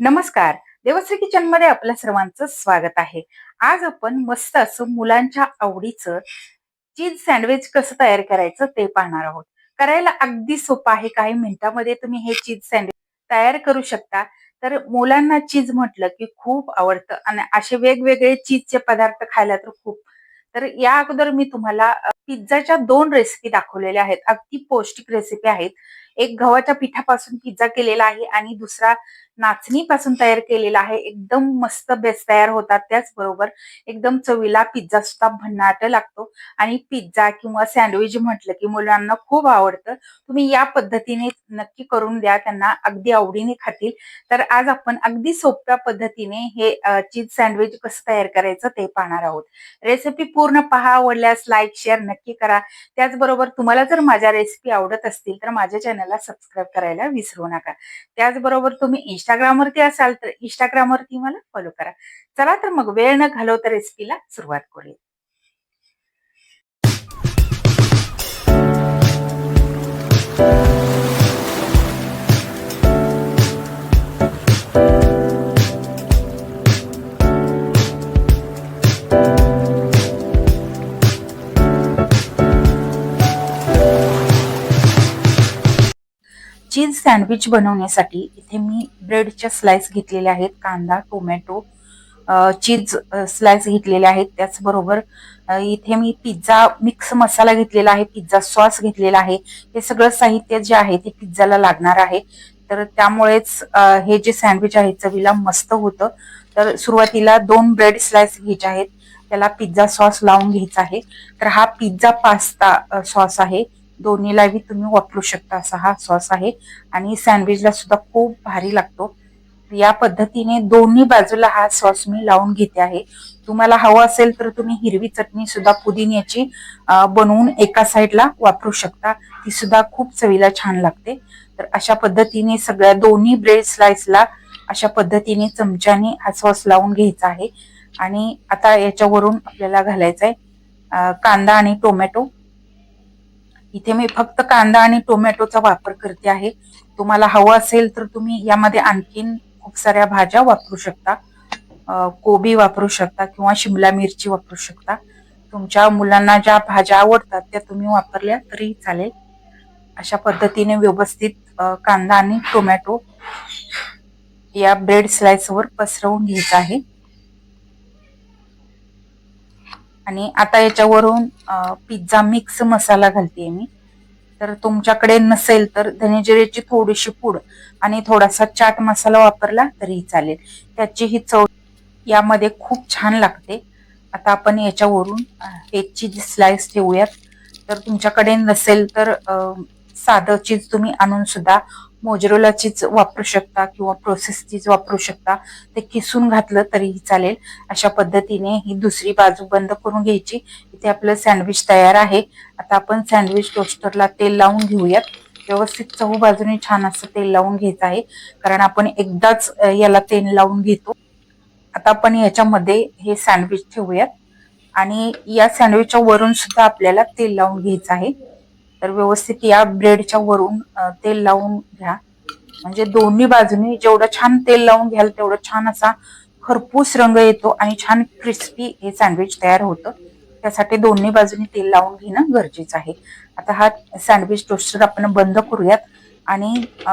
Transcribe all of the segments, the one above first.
नमस्कार. देवश्री किचनमध्ये आपल्या सर्वांचं स्वागत आहे. आज आपण मस्त असं मुलांच्या आवडीचं चीज सँडविच कसं तयार करायचं ते पाहणार आहोत. करायला अगदी सोपं आहे. काही मिनिटामध्ये तुम्ही हे चीज सँडविच तयार करू शकता. तर मुलांना चीज म्हटलं की खूप आवडतं आणि असे वेगवेगळे चीजचे पदार्थ खायला तर खूप. तर या अगोदर मी तुम्हाला पिझ्झाच्या दोन रेसिपी दाखवलेल्या आहेत. अगदी पौष्टिक रेसिपी आहेत. एक गव्हाच्या पिठापासून पिझ्झा केलेला आहे आणि दुसरा नाचणीपासून तयार केलेला आहे. एकदम मस्त बेस्ट तयार होतात त्याचबरोबर एकदम चवीला पिझ्झा सुद्धा भन्नाट लागतो. आणि पिझ्झा किंवा सँडविच म्हटलं की मुलांना खूप आवडतं. तुम्ही या पद्धतीने नक्की करून द्या. त्यांना अगदी आवडीने खातील. तर आज आपण अगदी सोप्या पद्धतीने हे चीज सँडविच कसं तयार करायचं ते पाहणार आहोत. रेसिपी पूर्ण पहा आवडल्यास लाईक शेअर नक्की करा. त्याचबरोबर तुम्हाला जर माझ्या रेसिपी आवडत असतील तर माझ्या चॅनलला सबस्क्राईब करायला विसरू नका. त्याचबरोबर तुम्ही इंस्टाग्रामवरती असाल तर इंस्टाग्रामवरती मला फॉलो करा. चला तर मग वेळ न घालवता रेसिपीला सुरुवात करूया. चीज सँडविच बनवण्यासाठी इथे मी ब्रेडच्या स्लाइस घेतलेल्या आहेत. कांदा टोमॅटो चीज स्लाइस घेतलेले आहेत. त्याचबरोबर इथे मी पिझ्झा मिक्स मसाला घेतलेला आहे पिझ्झा सॉस घेतलेला आहे. हे सगळं साहित्य जे आहे ते पिझ्झाला लागणार आहे. तर त्यामुळेच हे जे सँडविच आहे चवीला मस्त होतं. तर सुरुवातीला दोन ब्रेड स्लाइस घ्यायचे आहेत. त्याला पिझ्झा सॉस लावून घ्यायचा आहे. तर हा पिझ्झा पास्ता सॉस आहे. दोन्हीलाही तुम्ही वापरू शकता असा हा सॉस आहे. आणि सँडविचला सुद्धा खूप भारी लागतो. या पद्धतीने दोन्ही बाजूला हा सॉस मी लावून घेते आहे. तुम्हाला हवं असेल तर तुम्ही हिरवी चटणी सुद्धा पुदिन्याची बनवून एका साईडला वापरू शकता. ती सुद्धा खूप चवीला छान लागते. तर अशा पद्धतीने सगळ्या दोन्ही ब्रेड स्लाइसला अशा पद्धतीने चमच्याने हा सॉस लावून घ्यायचा आहे. आणि आता याच्यावरून आपल्याला घालायचा आहे कांदा आणि टोमॅटो. इथे मी फक्त कांदा आणि टोमॅटोचा वापर करते आहे. तुम्हाला हवं असेल तर तुम्ही यामध्ये आणखीन खूप साऱ्या भाज्या वापरू शकता. कोबी वापरू शकता किंवा शिमला मिरची वापरू शकता. तुमच्या मुलांना ज्या भाज्या आवडतात त्या तुम्ही वापरल्या तरी चालेल. अशा पद्धतीने व्यवस्थित कांदा आणि टोमॅटो या ब्रेड स्लाइसवर पसरवून घ्यायचा आहे. आणि आता याच्यावरून पिझ्झा मिक्स मसाला घालते मी. तर तुमच्याकडे नसेल तर धनेजिऱ्याची थोडीशी पूड आणि थोडासा चाट मसाला वापरला तरी चालेल. त्याची ही चव यामध्ये खूप छान लागते. आता आपण याच्यावरून अ, हे चीज स्लाइस ठेवूयात. तर तुमच्याकडे नसेल तर साधं चीज तुम्ही आणून सुद्धा मोजरोला चीज वापरू शकता किंवा प्रोसेस चीज वापरू शकता. ते किसून घातलं तरीही चालेल. अशा पद्धतीने ही दुसरी बाजू बंद करून घ्यायची. इथे आपलं सँडविच तयार आहे. आता आपण सँडविच टोस्टरला तेल लावून घेऊयात. व्यवस्थित चहू बाजूने छान असं तेल लावून घ्यायचं आहे. कारण आपण एकदाच याला तेल लावून घेतो. आता आपण याच्यामध्ये हे सँडविच ठेवूयात. आणि या सँडविचच्या वरून सुद्धा आपल्याला तेल लावून घ्यायचं आहे. तर व्यवस्थित या ब्रेडच्या वरून तेल लावून घ्या. म्हणजे दोन्ही बाजूनी जेवढं छान तेल लावून घ्याल तेवढं छान असा खरपूस रंग येतो आणि छान क्रिस्पी हे सँडविच तयार होतं. त्यासाठी दोन्ही बाजूनी तेल लावून घेणं गरजेचं आहे. आता हा सँडविच टोस्टर आपण बंद करूयात आणि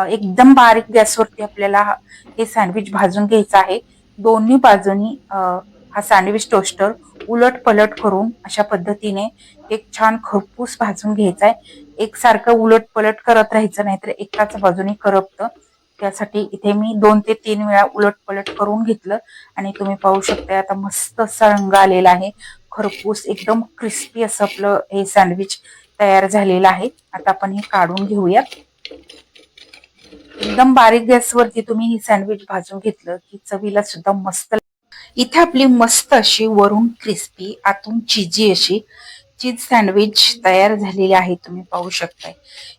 एकदम बारीक गॅसवरती आपल्याला हा- हे सँडविच भाजून घ्यायचं आहे. दोन्ही बाजूनी हा सँडविच टोस्टर उलट पलट करून अशा पद्धतीने एक छान खरपूस भाजून घ्यायचा आहे एकसारखं उलट पलट करत राहायचं नाहीतर एकाच बाजूने करपतं. त्यासाठी इथे मी दोन ते तीन वेळा उलट पलट करून घेतलं आणि तुम्ही पाहू शकता आता मस्त असा रंग आलेला आहे. खरपूस एकदम क्रिस्पी असं आपलं हे सँडविच तयार झालेलं आहे. आता आपण हे काढून घेऊयात एकदम बारीक गॅसवरती तुम्ही ही सँडविच भाजून घेतलं की चवीला सुद्धा मस्त इथे आपली मस्त अशी वरून क्रिस्पी आतून चिजी अशी चीज सँडविच तयार झालेली आहे तुम्ही पाहू शकताय.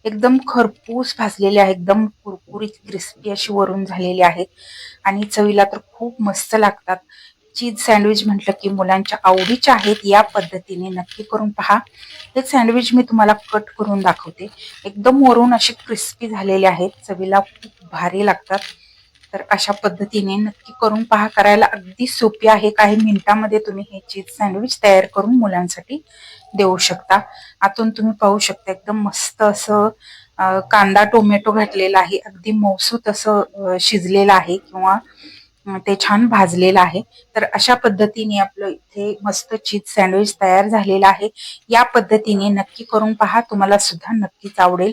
एकदम खरपूस भाजलेले आहे एकदम कुरकुरीत क्रिस्पी अशी वरून झालेली आहेत आणि चवीला तर खूप मस्त लागतात. चीज सँडविच म्हटलं की मुलांच्या आवडीच्या आहेत या पद्धतीने नक्की करून पहा. ते सँडविच मी तुम्हाला कट करून दाखवते. एकदम वरून असे क्रिस्पी झालेले आहेत चवीला खूप भारी लागतात. तर अशा पद्धतीने नक्की करून पहा. करायला अगदी सोपी आहे. काही मिनिटांमध्ये तुम्ही हे चीज सँडविच तयार करून मुलांसाठी देऊ शकता. आतून तुम्ही पाहू शकता एकदम मस्त असं कांदा टोमॅटो घातलेला आहे. अगदी मौसूत असं शिजलेलं आहे किंवा ते छान भाजलेलं आहे. तर अशा पद्धतीने आपलं इथे मस्त चीज सँडविच तयार झालेलं आहे. या पद्धतीने नक्की करून पहा. तुम्हाला सुद्धा नक्कीच आवडेल.